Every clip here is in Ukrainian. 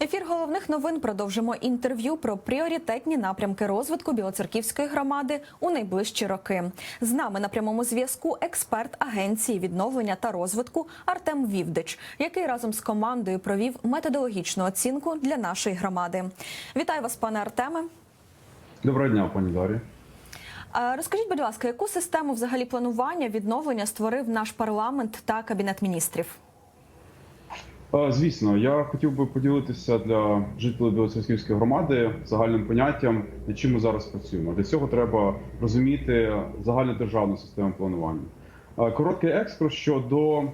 Ефір головних новин продовжимо інтерв'ю про пріоритетні напрямки розвитку Білоцерківської громади у найближчі роки. З нами на прямому зв'язку експерт агенції відновлення та розвитку Артем Вівдич, який разом з командою провів методологічну оцінку для нашої громади. Вітаю вас, пане Артеме. Доброго дня, пані Дарі. Розкажіть, будь ласка, яку систему взагалі планування відновлення створив наш парламент та кабінет міністрів? Е, Звісно, я хотів би поділитися для жителів Білоцерківської громади загальним поняттям, над чим ми зараз працюємо. Для цього треба розуміти загальнодержавну систему планування. Е, Короткий екскурс щодо е,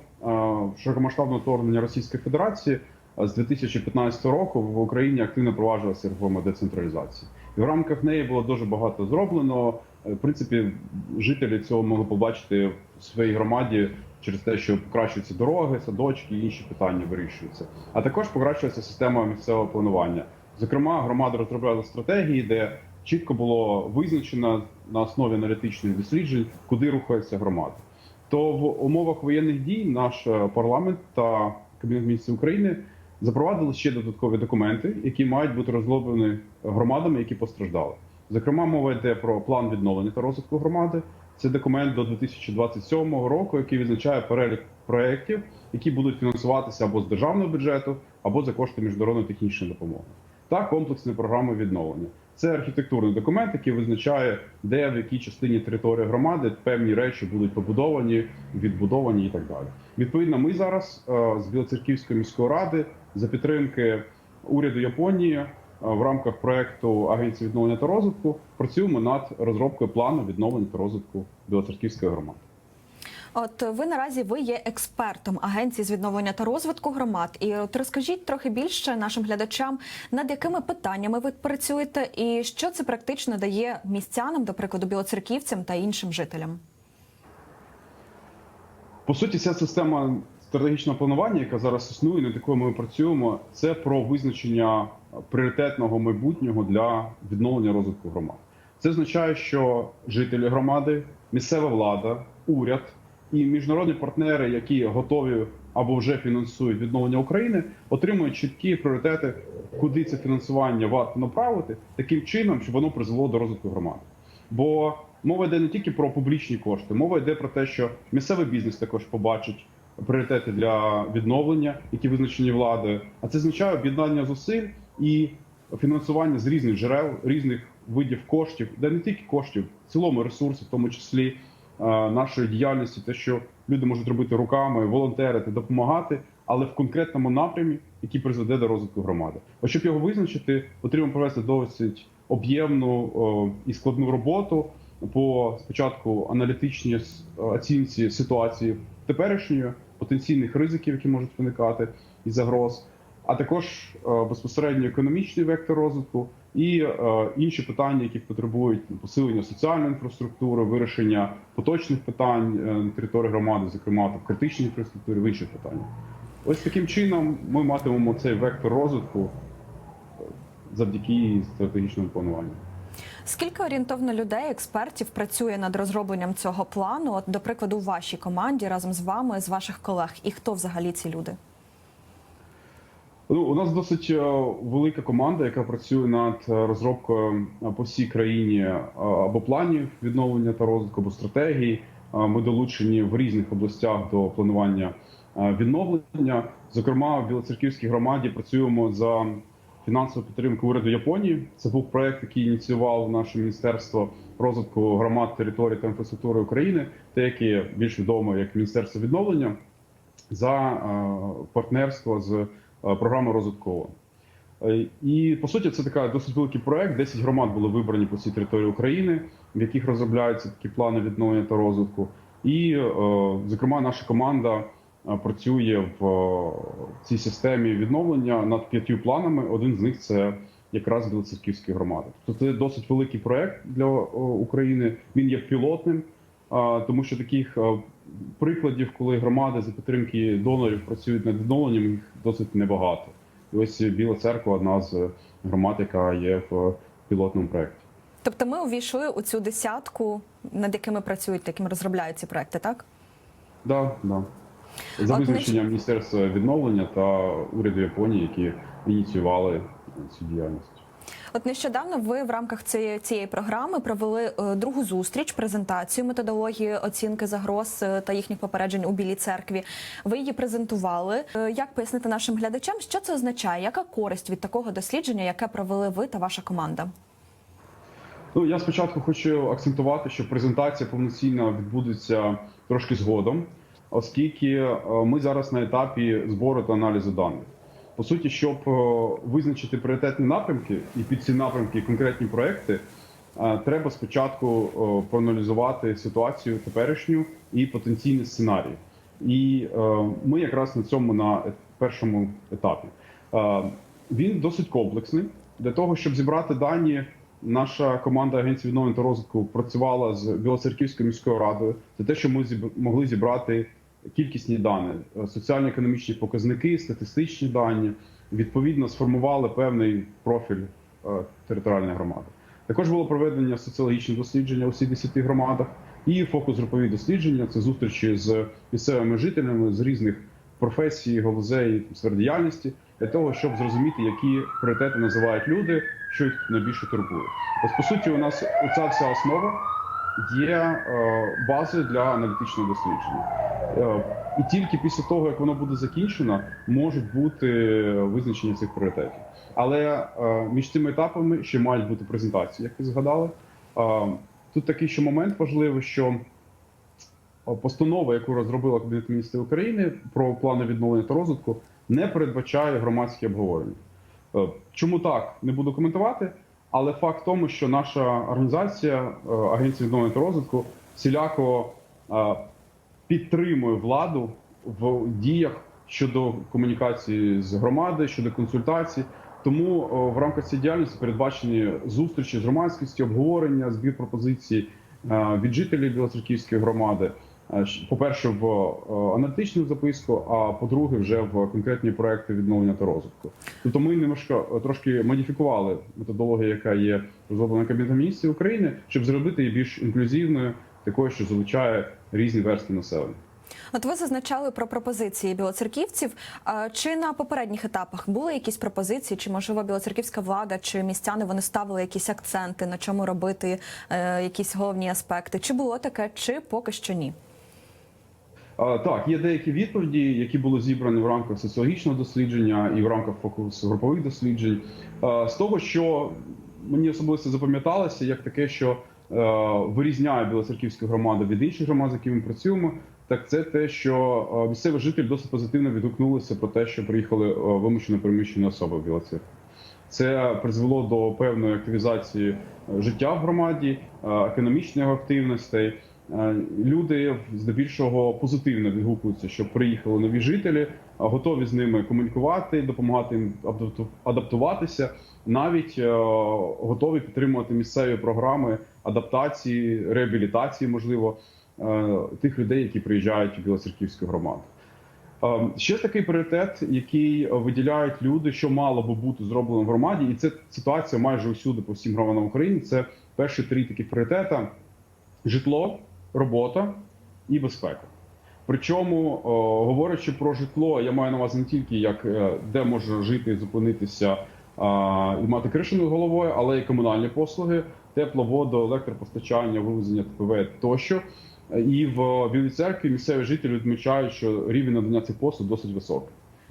широкомасштабного вторгнення Російської Федерації з 2015 року в Україні активно проваджувалася реформа децентралізації, і в рамках неї було дуже багато зроблено. В принципі, жителі цього могли побачити в своїй громаді через те, що покращуються дороги, садочки і інші питання вирішуються. А також покращується система місцевого планування. Зокрема, громада розробляла стратегії, де чітко було визначено на основі аналітичних досліджень, куди рухається громада. То в умовах воєнних дій наш е, парламент та Кабінет міністрів України запровадили ще додаткові документи, які мають бути розроблені громадами, які постраждали. Зокрема, мова йде про план відновлення та розвитку громади. Це документ до 2027 року, який визначає перелік проєктів, які будуть фінансуватися або з державного бюджету, або за кошти міжнародної технічної допомоги, та комплексні програми відновлення. Це архітектурний документ, який визначає, де в якій частині території громади певні речі будуть побудовані, відбудовані і так далі. Відповідно, ми зараз е, з Білоцерківської міської ради за підтримки уряду Японії в рамках проекту Агенції відновлення та розвитку працюємо над розробкою плану відновлення та розвитку Білоцерківської громади. От ви наразі ви є експертом агенції з відновлення та розвитку громад. І от розкажіть трохи більше нашим глядачам, над якими питаннями ви працюєте, і що це практично дає містянам, до прикладу, білоцерківцям та іншим жителям. По суті, ця система стратегічного планування, яка зараз існує, над якою ми працюємо, це про визначення пріоритетного майбутнього для відновлення розвитку громад. Це означає, що жителі громади, місцева влада, уряд і міжнародні партнери, які готові або вже фінансують відновлення України, отримують чіткі пріоритети, куди це фінансування варто направити, таким чином, щоб воно призвело до розвитку громади. Бо мова йде не тільки про публічні кошти, мова йде про те, що місцевий бізнес також побачить пріоритети для відновлення, які визначені владою. А це означає об'єднання зусиль і фінансування з різних джерел, різних видів коштів, де не тільки коштів, в цілому ресурси, в тому числі е, нашої діяльності, те, що люди можуть робити руками, волонтерити, допомагати, але в конкретному напрямі, який призведе до розвитку громади. Ось щоб його визначити, потрібно провести досить об'ємну і складну роботу по спочатку аналітичній оцінці ситуації теперішньої, потенційних ризиків, які можуть виникати і загроз, а також е, безпосередньо економічний вектор розвитку і е, інші питання, які потребують посилення соціальної інфраструктури, вирішення поточних питань е, на території громади, зокрема там, критичній інфраструктурі, в інших питаннях. Ось таким чином ми матимемо цей вектор розвитку завдяки стратегічному плануванню. Скільки орієнтовно людей, експертів працює над розробленням цього плану? От, до прикладу, у вашій команді разом з вами, з ваших колег, і хто взагалі ці люди? Ну, у нас досить е, велика команда, яка працює над е, розробкою е, по всій країні або планів відновлення та розвитку, або стратегій. Е, Ми долучені в різних областях до планування відновлення. Зокрема, в Білоцерківській громаді працюємо за фінансову підтримку уряду Японії. Це був проект, який ініціював наше міністерство розвитку громад, територій та інфраструктури України, те, яке більш відомо як Міністерство відновлення за партнерство з е, програмою розвитковою. Е, І по суті, це така досить великий проект. 10 громад були вибрані по всій території України, в яких розробляються такі плани відновлення та розвитку. І, е, зокрема, наша команда працює в цій системі відновлення над п'ятью планами. Один з них це якраз Білоцерківської громади. Тобто це досить великий проект для України. Він є пілотним, тому що таких прикладів, коли громади за підтримки донорів працюють над відновленням, їх досить небагато. І ось Біла церква одна з громад, яка є в пілотному проєкті. Тобто, ми увійшли у цю десятку, над якими працюють, якими розробляють ці проекти, так? Да, да. за От визначенням Міністерства відновлення та уряду Японії, які ініціювали цю діяльність. От нещодавно ви в рамках цієї, цієї програми провели е, другу зустріч, презентацію методології оцінки загроз е, та їхніх попереджень у Білій церкві. Ви її презентували. Е, Як пояснити нашим глядачам, що це означає? Яка користь від такого дослідження, яке провели ви та ваша команда? Ну я спочатку хочу акцентувати, що презентація повноцінно відбудеться трошки згодом, оскільки ми зараз на етапі збору та аналізу даних. По суті, щоб е, визначити пріоритетні напрямки і під ці напрямки конкретні проекти, е, треба спочатку е, проаналізувати ситуацію теперішню і потенційні сценарії. І ми якраз на цьому на першому етапі. Він досить комплексний для того, щоб зібрати дані. Наша команда Агенції відновлення та розвитку працювала з Білоцерківською міською радою. Це те, що ми зіб- могли зібрати кількісні дані, соціально-економічні показники, статистичні дані. Відповідно, сформували певний профіль е, територіальної громади. Також було проведення соціологічних дослідження у всіх 10 громадах і фокус-групові дослідження це зустрічі з місцевими жителями з різних професій, галузей сфер діяльності для того, щоб зрозуміти, які пріоритети називають люди, що їх найбільше турбує. Ось по суті, у нас оця вся основа є е, базою для аналітичного дослідження. Е, І тільки після того, як воно буде закінчено, можуть бути визначення цих пріоритетів. Але е, між цими етапами ще мають бути презентації, як ви згадали. Е, Тут такий ще момент важливий, що е, постанова, яку розробила Кабінет міністрів України про плани відновлення та розвитку, не передбачає громадські обговорення. Е, Чому так не буду коментувати, але факт в тому, що наша організація, е, Агенція відновлення та розвитку, всіляко е, підтримує владу в діях щодо комунікації з громадою, щодо консультацій. Тому е, в рамках цієї діяльності передбачені зустрічі з громадськістю, обговорення, збір пропозицій е, від жителів Білоцерківської громади. Е, По-перше, в е, аналітичну записку, а по-друге, вже в конкретні проекти відновлення та розвитку. Тобто ми немножко трошки модифікували методологію, яка є розроблена Кабінетом міністрів України, щоб зробити її більш інклюзивною, такою, що залучає різні верстви населення. От ви зазначали про пропозиції білоцерківців. Чи на попередніх етапах були якісь пропозиції, чи можливо білоцерківська влада чи містяни вони ставили якісь акценти, на чому робити е, якісь головні аспекти? Чи було таке, чи поки що ні? Так, є деякі відповіді, які були зібрані в рамках соціологічного дослідження і в рамках фокус групових досліджень. З того, що мені особисто запам'яталося, як таке, що вирізняє Білоцерківську громаду від інших громад, з якими ми працюємо. Так це те, що е, місцеві жителі досить позитивно відгукнулися про те, що приїхали е, вимушено переміщені особи в Білоцеркві. Це призвело до певної активізації е, життя в громаді, е, економічних активностей. Е, Люди здебільшого позитивно відгукуються, що приїхали нові жителі, готові з ними комунікувати, допомагати їм адапту- адаптуватися, навіть е, готові підтримувати місцеві програми адаптації, реабілітації, можливо, е, тих людей, які приїжджають у Білоцерківську громаду. Ще такий пріоритет, який виділяють люди, що мало би бути зроблено в громаді, і це ситуація майже усюди по всім громадам України. Це перші три такі пріоритети: житло, робота і безпека. Причому, говорячи про житло, я маю на увазі не тільки як е, де можна жити, і зупинитися і мати кришу над головою, але й комунальні послуги, тепло, воду, електропостачання, вивезення ТПВ тощо. І в Білій церкві місцеві жителі відмічають, що рівень надання цих послуг досить високий.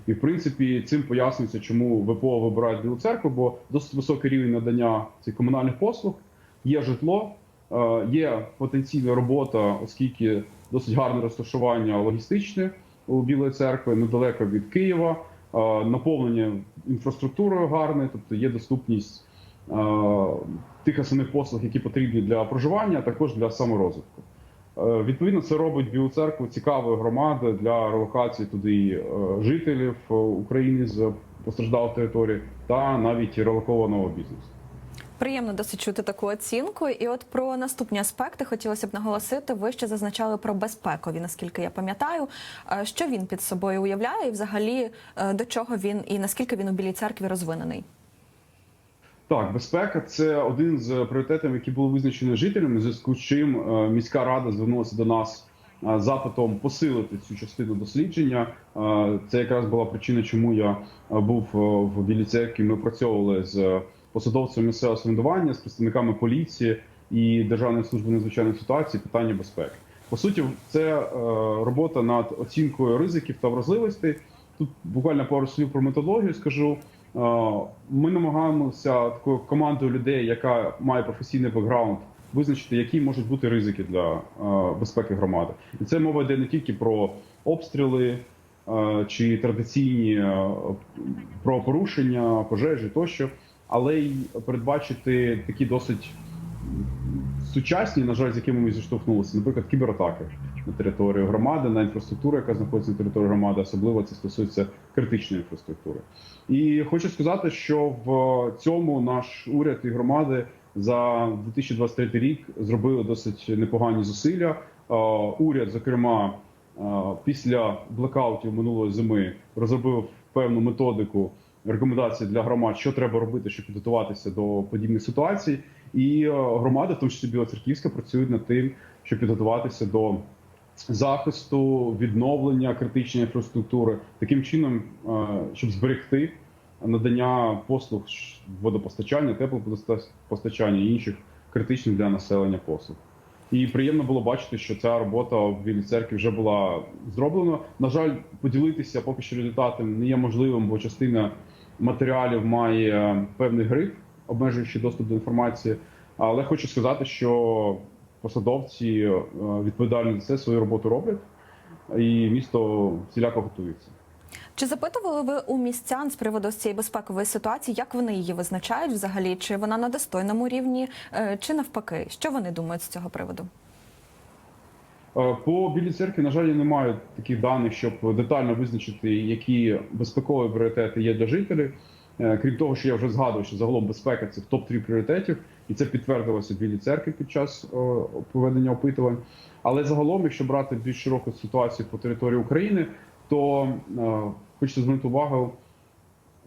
І в принципі цим пояснюється, чому ВПО вибирають Білу церкву, бо досить високий рівень надання цих комунальних послуг, є житло, е, є потенційна робота, оскільки досить гарне розташування логістичне у Білої церкви, недалеко від Києва, е, наповнення інфраструктурою гарне, тобто є доступність е, тих основних послуг, які потрібні для проживання, а також для саморозвитку. Е, Відповідно, це робить Білу церкву цікавою громадою для релокації туди е, жителів е, України з постраждалих територій та навіть релокованого бізнесу. Приємно досить чути таку оцінку. І от про наступні аспекти хотілося б наголосити. Ви ще зазначали про безпекові, наскільки я пам'ятаю. Е, Що він під собою уявляє, і взагалі е, до чого він і наскільки він у білій церкві розвинений? Так, безпека це один з пріоритетів, які були визначені жителями, в зв'язку з чим е, міська рада звернулася до нас запитом посилити цю частину дослідження. Це якраз була причина, чому я був в Білій церкві. Ми працьовували з посадовцями місцевого самоврядування, з представниками поліції і Державної служби надзвичайних ситуацій питання безпеки. По суті, це е, робота над оцінкою ризиків та вразливостей. Тут буквально пару слів про методологію скажу. Е, Ми намагаємося такою командою людей, яка має професійний бекграунд, визначити, які можуть бути ризики для е, безпеки громади. І це мова йде не тільки про обстріли чи традиційні е, правопорушення, пожежі тощо, але й передбачити такі досить сучасні, на жаль, з якими ми зіштовхнулися, наприклад, кібератаки на територію громади, на інфраструктуру, яка знаходиться на території громади, особливо це стосується критичної інфраструктури. І хочу сказати, що в цьому наш уряд і громади за 2023 рік зробили досить непогані зусилля. Е, Уряд, зокрема, е, після блекаутів минулої зими розробив певну методику рекомендацій для громад, що треба робити, щоб підготуватися до подібних ситуацій. І е, громади, в тому числі Білоцерківська, працюють над тим, щоб підготуватися до захисту, відновлення критичної інфраструктури, таким чином, е, щоб зберегти надання послуг водопостачання, теплопостачання і інших критичних для населення послуг. І приємно було бачити, що ця робота в Білій церкві вже була зроблена. На жаль, поділитися поки що результатом не є можливим, бо частина матеріалів має певний гриф, обмежуючи доступ до інформації. Але хочу сказати, що посадовці е, відповідальні за це свою роботу роблять, і місто всіляко готується. Чи запитували ви у містян з приводу цієї безпекової ситуації, як вони її визначають взагалі? Чи вона на достойному рівні, е, чи навпаки? Що вони думають з цього приводу? Е, По білій церкві, на жаль, я не маю таких даних, щоб детально визначити, які безпекові пріоритети є для жителів. Е, Крім того, що я вже згадував, що загалом безпека це топ 3 пріоритетів, і це підтвердилося в білій церкві під час е, проведення опитувань. Але загалом, якщо брати більш широку ситуацію по території України, то хочеться звернути увагу,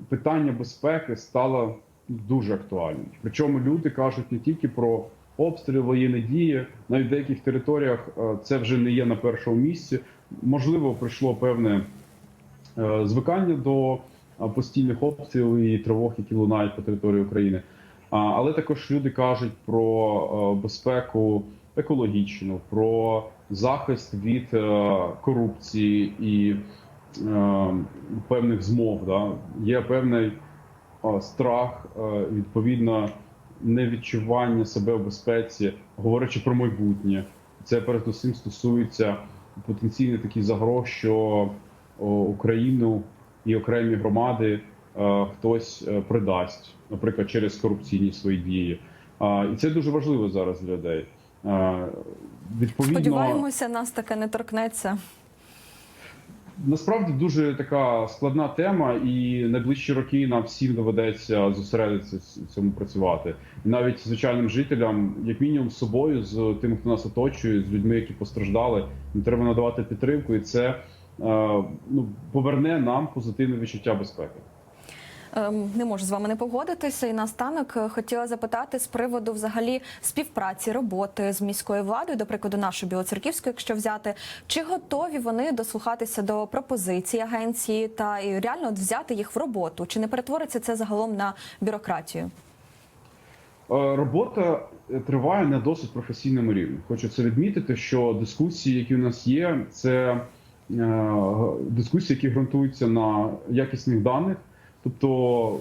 питання безпеки стало дуже актуальним. Причому люди кажуть не тільки про обстріли, воєнні дії, навіть в деяких територіях е, це вже не є на першому місці. Можливо, прийшло певне е, звикання до е, постійних обстрілів і тривог, які лунають по території України. Але також люди кажуть про безпеку екологічну, про захист від корупції і певних змов. Є певний страх, відповідно, невідчування себе в безпеці, говорячи про майбутнє. Це передусім стосується потенційно таких загроз, що Україну і окремі громади е, хтось е, придасть, наприклад, через корупційні свої дії. І це дуже важливо зараз для людей. Е, Відповідно, Сподіваємося, нас таке не торкнеться. Насправді дуже така складна тема, і найближчі роки нам всім доведеться зосередитися цьому працювати. І навіть звичайним жителям, як мінімум, з собою, з тими, хто нас оточує, з людьми, які постраждали, треба надавати підтримку, і це е, ну поверне нам позитивне відчуття безпеки. Ем, Не можу з вами не погодитися. І наостанок е, хотіла запитати з приводу взагалі співпраці роботи з міською владою, до прикладу, нашої білоцерківської, якщо взяти, чи готові вони дослухатися до пропозицій агенції та і реально от взяти їх в роботу? Чи не перетвориться це загалом на бюрократію? Е, Робота триває на досить професійному рівні. Хочу це відмітити, що дискусії, які у нас є, це е, дискусії, які ґрунтуються на якісних даних. Тобто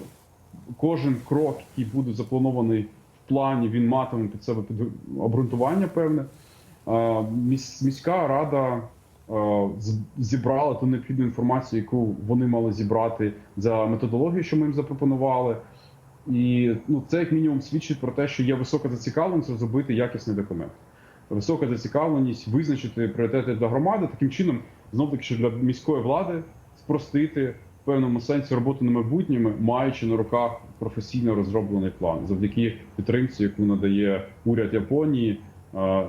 кожен крок, який буде запланований в плані, він матиме під себе під обґрунтування певне. Міська рада зібрала ту необхідну інформацію, яку вони мали зібрати за методологією, що ми їм запропонували. І ну, це як мінімум свідчить про те, що є висока зацікавленість розробити якісний документ. Висока зацікавленість визначити пріоритети для громади, таким чином, знов таки, що для міської влади спростити певному сенсі роботу на майбутньому, маючи на руках професійно розроблений план завдяки підтримці, яку надає уряд Японії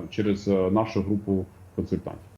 через е, нашу групу консультантів.